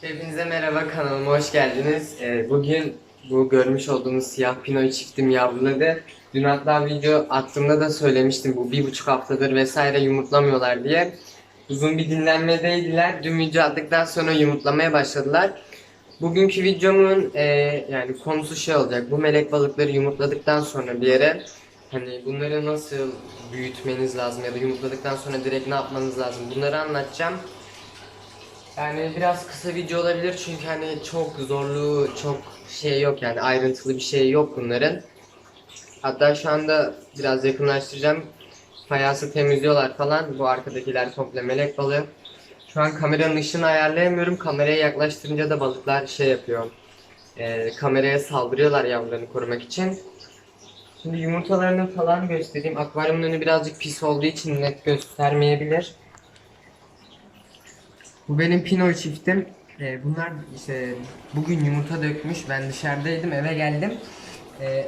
Hepinize merhaba kanalıma hoş geldiniz. Ee, bugün bu görmüş olduğunuz siyah pinoy çiftim yavruladı. Dün hatta video attığımda da söylemiştim bu bir buçuk haftadır vesaire yumurtlamıyorlar diye. Uzun bir dinlenmedeydiler. Dün video attıktan sonra yumurtlamaya başladılar. Bugünkü videomun e, yani konusu şey olacak. Bu melek balıkları yumurtladıktan sonra bir yere hani bunları nasıl büyütmeniz lazım ya da yumurtladıktan sonra direkt ne yapmanız lazım bunları anlatacağım. Yani biraz kısa video olabilir çünkü hani çok zorlu, çok şey yok yani ayrıntılı bir şey yok bunların. Hatta şu anda biraz yakınlaştıracağım. Fayansı temizliyorlar falan. Bu arkadakiler komple melek balığı. Şu an kameranın ışığını ayarlayamıyorum. Kameraya yaklaştırınca da balıklar şey yapıyor. Ee, kameraya saldırıyorlar yavrularını korumak için. Şimdi yumurtalarını falan göstereyim. Akvaryumun önü birazcık pis olduğu için net göstermeyebilir. Bu benim Pinoy çiftim. Ee, bunlar işte bugün yumurta dökmüş. Ben dışarıdaydım eve geldim. Ee,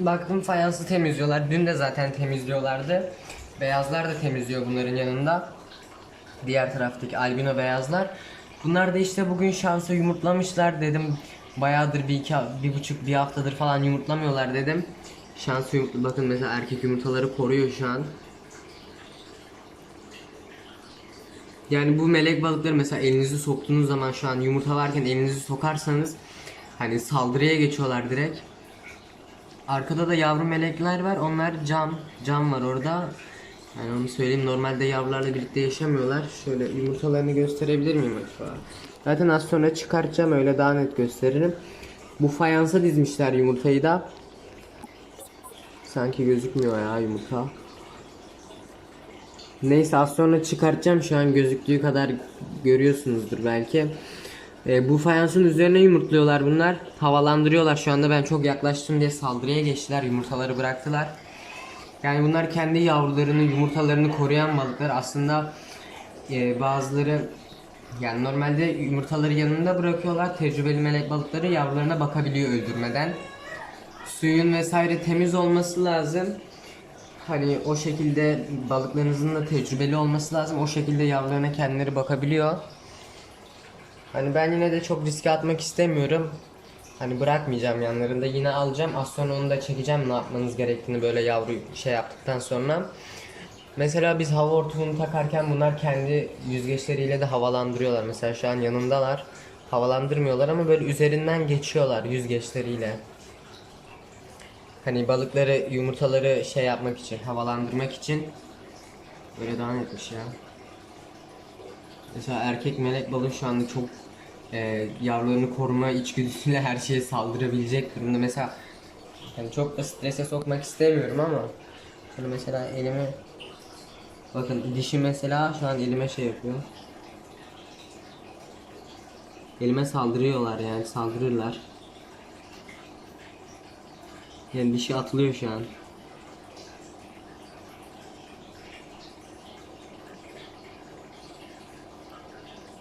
baktım fayansı temizliyorlar. Dün de zaten temizliyorlardı. Beyazlar da temizliyor bunların yanında. Diğer taraftaki albino beyazlar. Bunlar da işte bugün şansa yumurtlamışlar dedim. Bayağıdır bir iki, bir buçuk bir haftadır falan yumurtlamıyorlar dedim. Şansı yumurtlu. Bakın mesela erkek yumurtaları koruyor şu an. Yani bu melek balıkları mesela elinizi soktuğunuz zaman şu an yumurta varken elinizi sokarsanız hani saldırıya geçiyorlar direkt. Arkada da yavru melekler var. Onlar cam. Cam var orada. Yani onu söyleyeyim. Normalde yavrularla birlikte yaşamıyorlar. Şöyle yumurtalarını gösterebilir miyim acaba? Zaten az sonra çıkartacağım. Öyle daha net gösteririm. Bu fayansa dizmişler yumurtayı da. Sanki gözükmüyor ya yumurta. Neyse az sonra çıkartacağım şu an gözüktüğü kadar görüyorsunuzdur belki. Ee, bu fayansın üzerine yumurtluyorlar bunlar. Havalandırıyorlar şu anda ben çok yaklaştım diye saldırıya geçtiler yumurtaları bıraktılar. Yani bunlar kendi yavrularını yumurtalarını koruyan balıklar aslında e, bazıları yani normalde yumurtaları yanında bırakıyorlar tecrübeli melek balıkları yavrularına bakabiliyor öldürmeden. Suyun vesaire temiz olması lazım. Hani o şekilde balıklarınızın da tecrübeli olması lazım. O şekilde yavrularına kendileri bakabiliyor. Hani ben yine de çok riske atmak istemiyorum. Hani bırakmayacağım yanlarında yine alacağım. Az sonra onu da çekeceğim ne yapmanız gerektiğini böyle yavru şey yaptıktan sonra. Mesela biz hava hortumunu takarken bunlar kendi yüzgeçleriyle de havalandırıyorlar. Mesela şu an yanımdalar. Havalandırmıyorlar ama böyle üzerinden geçiyorlar yüzgeçleriyle. Hani balıkları, yumurtaları şey yapmak için, havalandırmak için böyle devam etmiş ya. Mesela erkek melek balığı şu anda çok e, yavrularını koruma içgüdüsüyle her şeye saldırabilecek durumda. Mesela yani çok da strese sokmak istemiyorum ama şöyle mesela elimi bakın dişi mesela şu an elime şey yapıyor. Elime saldırıyorlar yani saldırırlar. Yani dişi atılıyor şu an.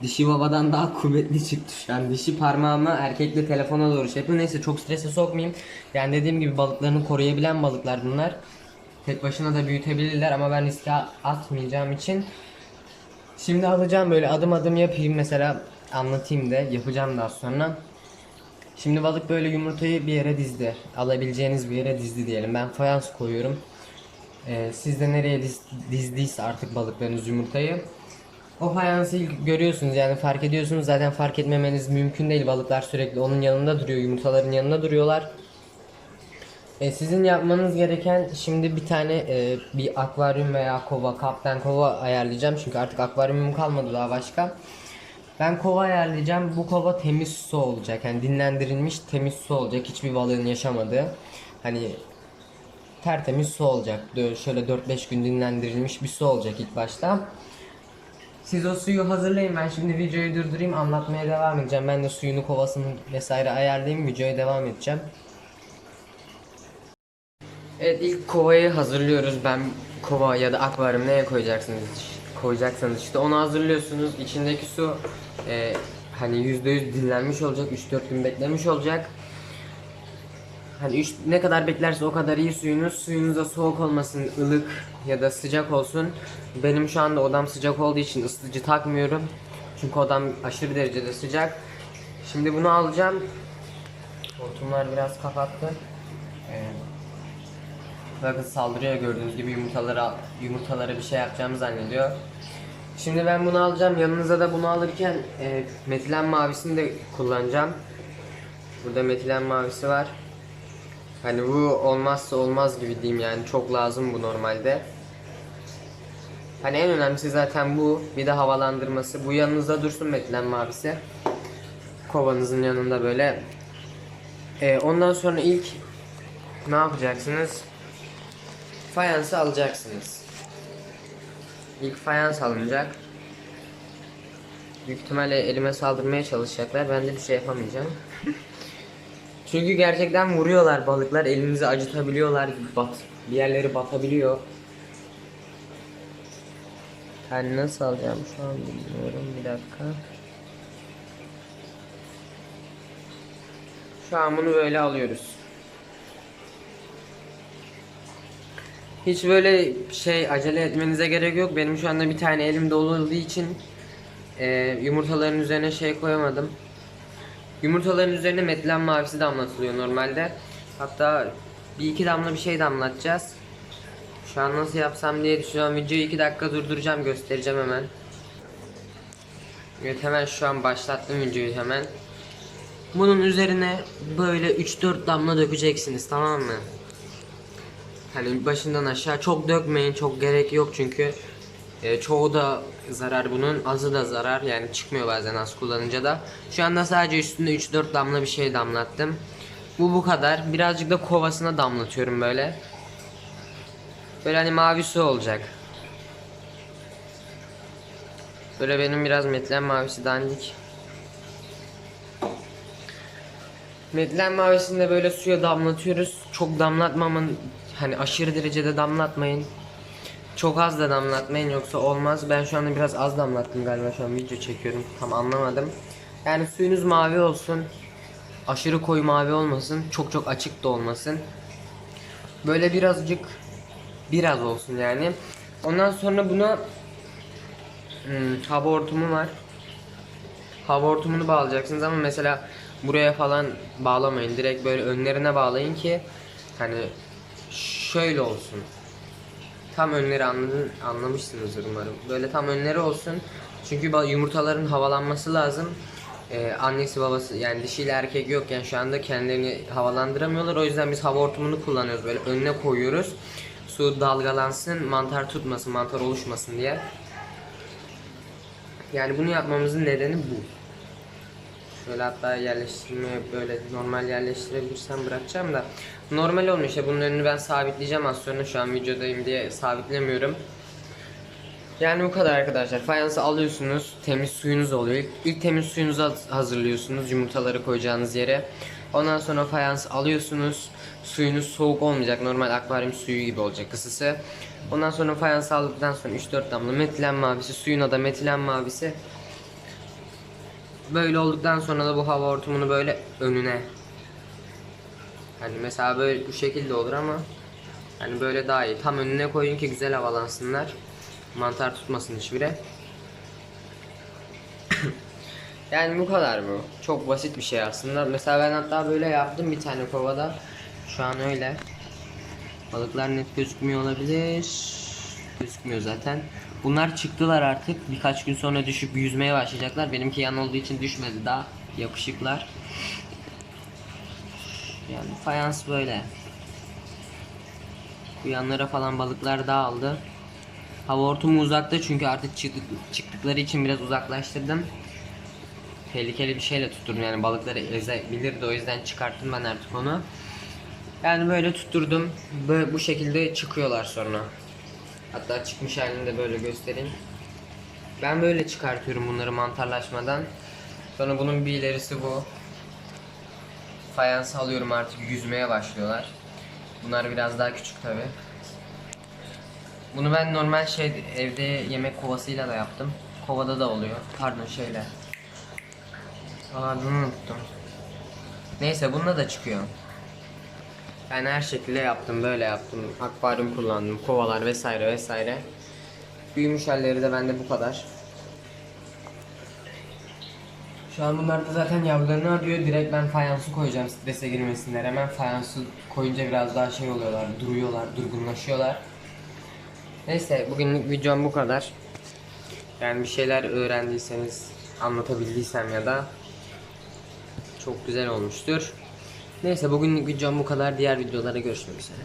Dişi babadan daha kuvvetli çıktı şu an. Dişi parmağımı erkekle telefona doğru şey yapıyor. Neyse çok strese sokmayayım. Yani dediğim gibi balıklarını koruyabilen balıklar bunlar. Tek başına da büyütebilirler ama ben riske atmayacağım için. Şimdi alacağım böyle adım adım yapayım mesela anlatayım da yapacağım daha sonra. Şimdi balık böyle yumurtayı bir yere dizdi. Alabileceğiniz bir yere dizdi diyelim. Ben fayans koyuyorum. Ee, siz de nereye diz, dizdiyse artık balıklarınız yumurtayı. O fayansı ilk görüyorsunuz yani fark ediyorsunuz. Zaten fark etmemeniz mümkün değil. Balıklar sürekli onun yanında duruyor. Yumurtaların yanında duruyorlar. E, sizin yapmanız gereken şimdi bir tane e, bir akvaryum veya kova, kaptan kova ayarlayacağım. Çünkü artık akvaryumum kalmadı daha başka. Ben kova ayarlayacağım. Bu kova temiz su olacak. Yani dinlendirilmiş temiz su olacak. Hiçbir balığın yaşamadığı. Hani tertemiz su olacak. Şöyle 4-5 gün dinlendirilmiş bir su olacak ilk başta. Siz o suyu hazırlayın. Ben şimdi videoyu durdurayım. Anlatmaya devam edeceğim. Ben de suyunu kovasını vesaire ayarlayayım. Videoya devam edeceğim. Evet ilk kovayı hazırlıyoruz. Ben kova ya da akvaryum neye koyacaksınız koyacaksanız işte onu hazırlıyorsunuz. İçindeki su e, hani %100 dinlenmiş olacak. 3-4 gün beklemiş olacak. Hani üç, ne kadar beklerse o kadar iyi suyunuz. Suyunuz da soğuk olmasın, ılık ya da sıcak olsun. Benim şu anda odam sıcak olduğu için ısıtıcı takmıyorum. Çünkü odam aşırı derecede sıcak. Şimdi bunu alacağım. Hortumlar biraz kapattı. Ee, bakın saldırıyor gördüğünüz gibi yumurtalara yumurtalara bir şey yapacağımı zannediyor. Şimdi ben bunu alacağım. Yanınıza da bunu alırken e, metilen mavisini de kullanacağım. Burada metilen mavisi var. Hani bu olmazsa olmaz gibi diyeyim yani çok lazım bu normalde. Hani en önemlisi zaten bu. Bir de havalandırması. Bu yanınızda dursun metilen mavisi. Kovanızın yanında böyle. Ee, ondan sonra ilk ne yapacaksınız? Fayansı alacaksınız. İlk fayans alınacak. Büyük ihtimalle elime saldırmaya çalışacaklar. Ben de bir şey yapamayacağım. Çünkü gerçekten vuruyorlar balıklar. Elinizi acıtabiliyorlar. Bat, bir yerleri batabiliyor. Ben nasıl alacağım şu an bilmiyorum. Bir dakika. Şu an bunu böyle alıyoruz. Hiç böyle şey acele etmenize gerek yok. Benim şu anda bir tane elim dolu olduğu için e, yumurtaların üzerine şey koyamadım. Yumurtaların üzerine metilen mavisi damlatılıyor normalde. Hatta bir iki damla bir şey damlatacağız. Şu an nasıl yapsam diye düşünüyorum. Videoyu iki dakika durduracağım göstereceğim hemen. Evet hemen şu an başlattım videoyu hemen. Bunun üzerine böyle 3-4 damla dökeceksiniz tamam mı? Hani başından aşağı çok dökmeyin çok gerek yok çünkü e, çoğu da zarar bunun azı da zarar yani çıkmıyor bazen az kullanınca da. Şu anda sadece üstünde 3-4 damla bir şey damlattım. Bu bu kadar. Birazcık da kovasına damlatıyorum böyle. Böyle hani mavi su olacak. Böyle benim biraz metlen mavisi dandik. Metlen mavisini de böyle suya damlatıyoruz. Çok damlatmamın hani aşırı derecede damlatmayın. Çok az da damlatmayın yoksa olmaz. Ben şu anda biraz az damlattım galiba şu an video çekiyorum. Tam anlamadım. Yani suyunuz mavi olsun. Aşırı koyu mavi olmasın. Çok çok açık da olmasın. Böyle birazcık biraz olsun yani. Ondan sonra buna hmm, hava hortumu var. Hava hortumunu bağlayacaksınız ama mesela buraya falan bağlamayın. Direkt böyle önlerine bağlayın ki hani şöyle olsun. Tam önleri anladın, anlamışsınızdır umarım. Böyle tam önleri olsun. Çünkü yumurtaların havalanması lazım. Ee, annesi babası yani dişiyle erkek yokken şu anda kendilerini havalandıramıyorlar. O yüzden biz hava hortumunu kullanıyoruz. Böyle önüne koyuyoruz. Su dalgalansın, mantar tutmasın, mantar oluşmasın diye. Yani bunu yapmamızın nedeni bu. Şöyle hatta yerleştirmeye böyle normal yerleştirebilirsem bırakacağım da normal olmuş işte bunun önünü ben sabitleyeceğim az sonra şu an videodayım diye sabitlemiyorum. Yani bu kadar arkadaşlar. Fayansı alıyorsunuz. Temiz suyunuz oluyor. İlk, ilk temiz suyunuzu haz- hazırlıyorsunuz yumurtaları koyacağınız yere. Ondan sonra fayans alıyorsunuz. Suyunuz soğuk olmayacak. Normal akvaryum suyu gibi olacak ısısı. Ondan sonra fayans aldıktan sonra 3-4 damla metilen mavisi, suyuna da metilen mavisi. Böyle olduktan sonra da bu hava hortumunu böyle önüne. Hani mesela böyle bu şekilde olur ama hani böyle daha iyi. Tam önüne koyun ki güzel havalansınlar. Mantar tutmasın hiçbiri. yani bu kadar bu. Çok basit bir şey aslında. Mesela ben hatta böyle yaptım bir tane kovada. Şu an öyle. Balıklar net gözükmüyor olabilir. Gözükmüyor zaten. Bunlar çıktılar artık. Birkaç gün sonra düşüp yüzmeye başlayacaklar. Benimki yan olduğu için düşmedi daha. Yapışıklar. Yani fayans böyle. Bu yanlara falan balıklar dağıldı. Hava hortumu uzakta çünkü artık çıktık, çıktıkları için biraz uzaklaştırdım. Tehlikeli bir şeyle tutturdum yani balıkları ezebilirdi o yüzden çıkarttım ben artık onu. Yani böyle tutturdum. Böyle bu şekilde çıkıyorlar sonra. Hatta çıkmış halini de böyle göstereyim. Ben böyle çıkartıyorum bunları mantarlaşmadan. Sonra bunun bir ilerisi bu. Fayans alıyorum artık yüzmeye başlıyorlar. Bunlar biraz daha küçük tabi. Bunu ben normal şey evde yemek kovasıyla da yaptım. Kovada da oluyor. Pardon şeyle. Adını unuttum. Neyse bununla da çıkıyor. Ben her şekilde yaptım, böyle yaptım. Akvaryum kullandım, kovalar vesaire vesaire. Büyümüş halleri de bende bu kadar. Şu an bunlar da zaten yavrularını arıyor. Direkt ben fayansı koyacağım strese girmesinler. Hemen fayansı koyunca biraz daha şey oluyorlar, duruyorlar, durgunlaşıyorlar. Neyse bugünlük videom bu kadar. Yani bir şeyler öğrendiyseniz, anlatabildiysem ya da çok güzel olmuştur. Neyse bugünlük videom bu kadar. Diğer videolara görüşmek üzere.